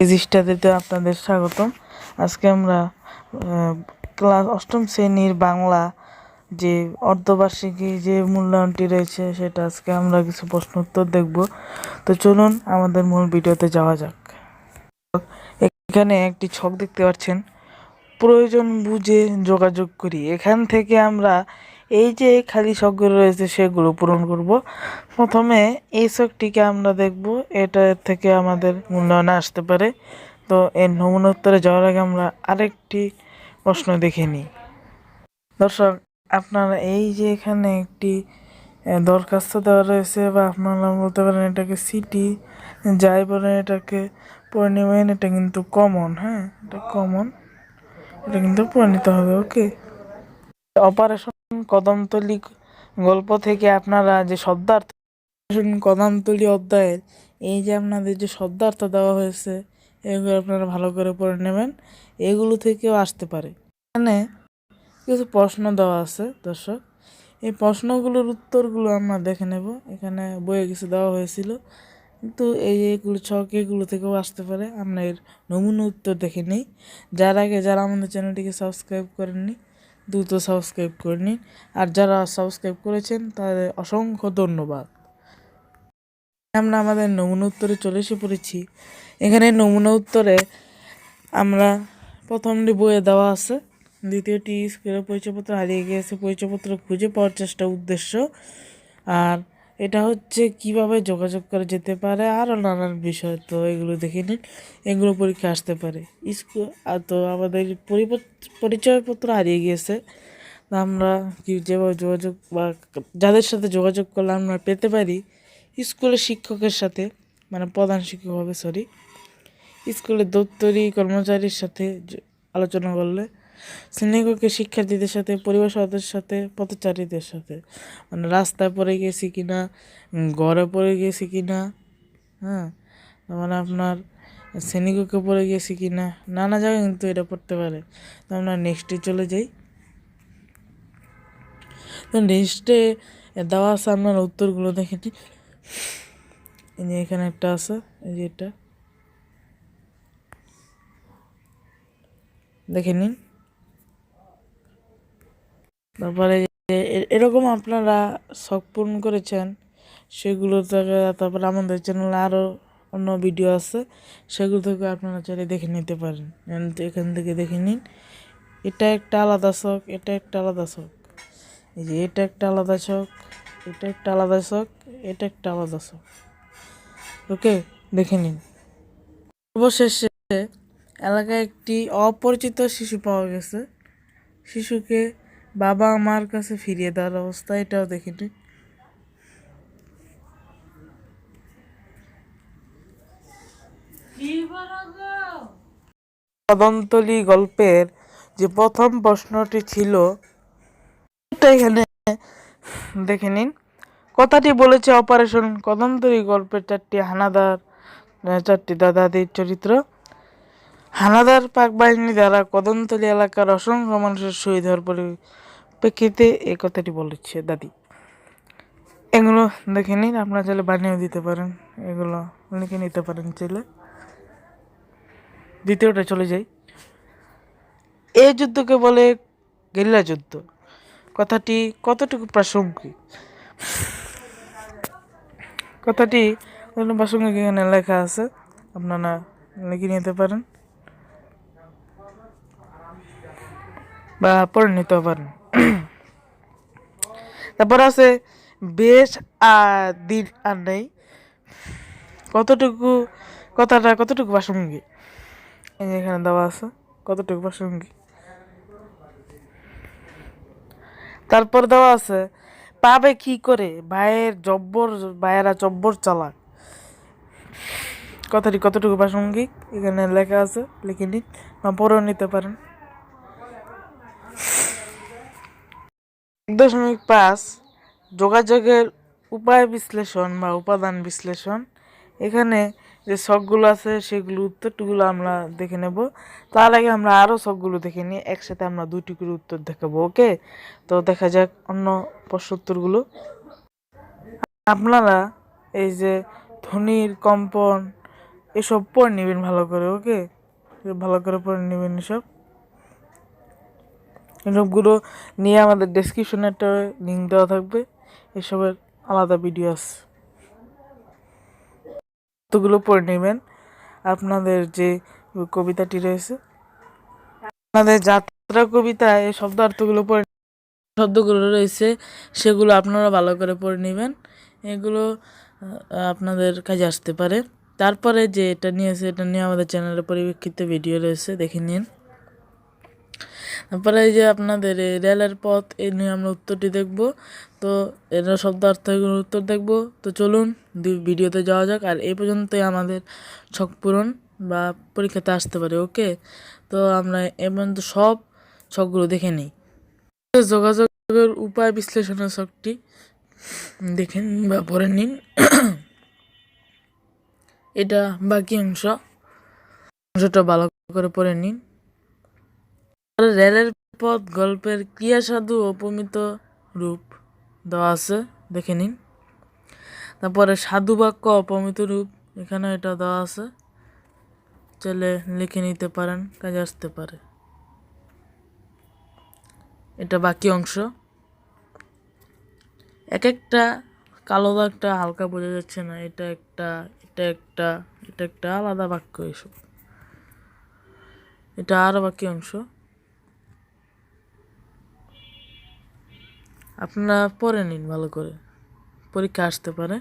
ইংরেজি আপনাদের স্বাগতম। আজকে আমরা ক্লাস অষ্টম শ্রেণির বাংলা যে অর্ধবার্ষিকী যে মূল্যায়নটি রয়েছে, সেটা আজকে আমরা কিছু প্রশ্ন উত্তর দেখব। তো চলুন আমাদের মূল ভিডিওতে যাওয়া যাক। এখানে একটি ছক দেখতে পাচ্ছেন। প্রয়োজন বুঝে যোগাযোগ করি। এখান থেকে আমরা এই যে খালি ছকগুলো রয়েছে সেগুলো পূরণ করব। প্রথমে এই ছকটিকে আমরা দেখব, এটা থেকে আমাদের মূল্যায়নে আসতে পারে। তো এর নমুনা উত্তরে যাওয়ার আগে আমরা আরেকটি প্রশ্ন দেখে নিই। দর্শক, আপনারা এই যে এখানে একটি দরখাস্ত দেওয়া রয়েছে বা আপনারা বলতে পারেন এটাকে সিটি, যাই বলেন এটাকে পড়ে এটা কিন্তু কমন হ্যাঁ এটা কমন, এটা কিন্তু পড়ে নিতে হবে, ওকে। অপারেশন কদমতলি গল্প থেকে আপনারা যে শব্দার্থ কদমতলি অধ্যায়ের এই যে আপনাদের যে শব্দার্থ দেওয়া হয়েছে, এগুলো আপনারা ভালো করে পড়ে নেবেন। এগুলো থেকেও আসতে পারে। এখানে কিছু প্রশ্ন দেওয়া আছে, দর্শক। এই প্রশ্নগুলোর উত্তরগুলো আমরা দেখে নেব। এখানে বইয়ে কিছু দেওয়া হয়েছিল। কিন্তু এই এগুলো ছক এগুলো থেকেও আসতে পারে। আমরা এর নমুনা উত্তর দেখে নিই। যার আগে যারা আমাদের চ্যানেলটিকে সাবস্ক্রাইব করেননি দ্রুত সাবস্ক্রাইব করে নিন। আর যারা সাবস্ক্রাইব করেছেন, তাদের অসংখ্য ধন্যবাদ। আমরা আমাদের নমুনা উত্তরে চলে এসে পড়েছি। এখানে নমুনা উত্তরে আমরা প্রথমটি বইয়ে দেওয়া আছে। দ্বিতীয়টি স্কুলের পরিচয়পত্র, হারিয়ে গিয়েছে পরিচয়পত্র খুঁজে পাওয়ার চেষ্টা, উদ্দেশ্য। আর এটা হচ্ছে কীভাবে যোগাযোগ করা যেতে পারে আরও নানান বিষয়। তো এগুলো দেখে নিন, এগুলো পরীক্ষা আসতে পারে। স্কুল তো আমাদের পরিচয়পত্র হারিয়ে গিয়েছে। আমরা কি যেভাবে যোগাযোগ বা যাদের সাথে যোগাযোগ করলে আমরা পেতে পারি, স্কুলের শিক্ষকের সাথে মানে প্রধান শিক্ষক হবে সরি স্কুলের দপ্তরি কর্মচারীর সাথে আলোচনা করলে শ্রেণীকক্ষে শিক্ষার্থীদের সাথে পরিবার সদস্যের সাথে পথচারীদের সাথে। মানে রাস্তায় পড়ে গেছি কিনা উম, ঘরে পড়ে গেছি কি না হ্যাঁ? মানে আপনার শ্রেণীকক্ষে পড়ে গেছি কিনা নানা জায়গায় কিন্তু এটা পড়তে পারে। তো আমরা নেক্সটে চলে যাই। তো নেক্সটে দেওয়া আছে আপনার উত্তরগুলো দেখে এই যে এখানে একটা আছে এই যে এটা। দেখে নিন। তারপরে এরকম আপনারা শখ পূরণ করেছেন, সেগুলো থেকে তারপরে আমাদের চ্যানেলে আরও অন্য ভিডিও আছে, সেগুলো থেকে আপনারা চাইলে দেখে নিতে পারেন। এখান এখান থেকে দেখে নিন। এটা একটা আলাদা শখ, এটা একটা আলাদা শখ। এই যে এটা একটা আলাদা শখ, এটা একটা আলাদা শখ, এটা একটা আলাদা শখ। ওকে, দেখে নিন। অবশেষে এলাকায় একটি অপরিচিত শিশু পাওয়া গেছে। শিশুকে বাবা আমার কাছে ফিরিয়ে দেওয়ার অবস্থা, এটাও দেখে নিন গল্পের যে প্রথম প্রশ্নটি ছিল এখানে দেখে নিন। কথাটি বলেছে অপারেশন কদমতলি গল্পের চারটি হানাদার চারটি দাদাদির চরিত্র। হানাদার পাক বাহিনী দ্বারা কদমতলি এলাকার অসংখ্য মানুষের শহীদ হওয়ার পরিপ্রেক্ষিতে এই কথাটি বলেছে, দাদি, এগুলো দেখে নিন, আপনারা চাইলে বানিয়েও দিতে পারেন। এগুলো লিখে নিতে পারেন চাইলে। দ্বিতীয়টা চলে যাই। এই যুদ্ধকে বলে গেরিলা যুদ্ধ। কথাটি কতটুকু প্রাসঙ্গিক? কথাটি প্রাসঙ্গিক এখানে লেখা আছে, আপনারা লিখে নিতে পারেন। বা পড়ে নিতে পারেন। তারপর আছে বেশ আর দিন আর নেই। কতটুকু কথাটা, কতটুকু প্রাসঙ্গিক? এখানে দেওয়া আছে, কতটুকু প্রাসঙ্গিক? তারপর দেওয়া আছে, পাবে কি করে? ভাইয়ের জব্বর, ভাইয়েরা জব্বর চালাক। কথাটি কতটুকু প্রাসঙ্গিক? এখানে লেখা আছে, লিখে নিন বা পড়েও নিতে পারেন। দশমিক পাঁচ যোগাযোগের উপায় বিশ্লেষণ বা উপাদান বিশ্লেষণ। এখানে যে শখগুলো আছে, সেগুলো উত্তরটুকুলো আমরা দেখে নেব। তার আগে আমরা আরও শখগুলো দেখে নিই। একসাথে আমরা দুটি করে উত্তর দেখাবো, ওকে? তো দেখা যাক অন্য উত্তরগুলো আপনারা এই যে ধ্বনির কম্পন, এসব পড়ে নেবেন ভালো করে, ওকে? ভালো করে পড়ে নেবেন এসব। এসবগুলো নিয়ে আমাদের ডেসক্রিপশনে একটা লিঙ্ক দেওয়া থাকবে। এসবের আলাদা ভিডিও আছে পড়ে নেবেন। আপনাদের যে কবিতাটি রয়েছে, আপনাদের যাত্রা কবিতায় এই শব্দ অর্থগুলো পড়ে শব্দগুলো রয়েছে, সেগুলো আপনারা ভালো করে পড়ে নেবেন। এগুলো আপনাদের কাজে আসতে পারে। তারপরে যে এটা নিয়েছে, এটা নিয়ে আমাদের চ্যানেলে পরিপ্রেক্ষিতে ভিডিও রয়েছে, দেখে নিন। তারপরে এই যে আপনাদের এই রেলের পথ এই নিয়ে আমরা উত্তরটি দেখব। তো এর শব্দ অর্থ উত্তর দেখব। তো চলুন ভিডিওতে যাওয়া যাক, আর এই পর্যন্তই আমাদের ছক পূরণ বা পরীক্ষাতে আসতে পারে, ওকে? তো আমরা এ পর্যন্ত সব ছকগুলো দেখে নিই। যোগাযোগের উপায় বিশ্লেষণের ছকটি দেখে নিন বা পড়ে নিন। এটা বাকি অংশ। অংশটা ভালো করে পড়ে নিন। রেলের পথ গল্পের ক্রিয়া সাধু অপমিত রূপ দেওয়া আছে, দেখে নিন। তারপরে সাধু বাক্য অপমিত রূপ এখানে এটা দেওয়া আছে। চলে লিখে নিতে পারেন, কাজে আসতে পারে। এটা বাকি অংশ। এক একটা কালো দাগটা হালকা বোঝা যাচ্ছে না, এটা একটা এটা একটা এটা একটা আলাদা বাক্য এসব। এটা আর বাকি অংশ। আপনারা পরে নিন ভালো করে। পরীক্ষা আসতে পারে।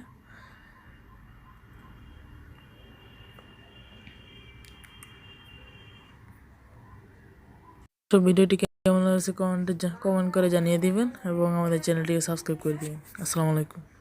তো ভিডিওটি কেমন লাগছে কমেন্টে কমেন্ট করে জানিয়ে দিবেন এবং আমাদের চ্যানেলটিকে সাবস্ক্রাইব করে দিবেন। আসসালামু আলাইকুম।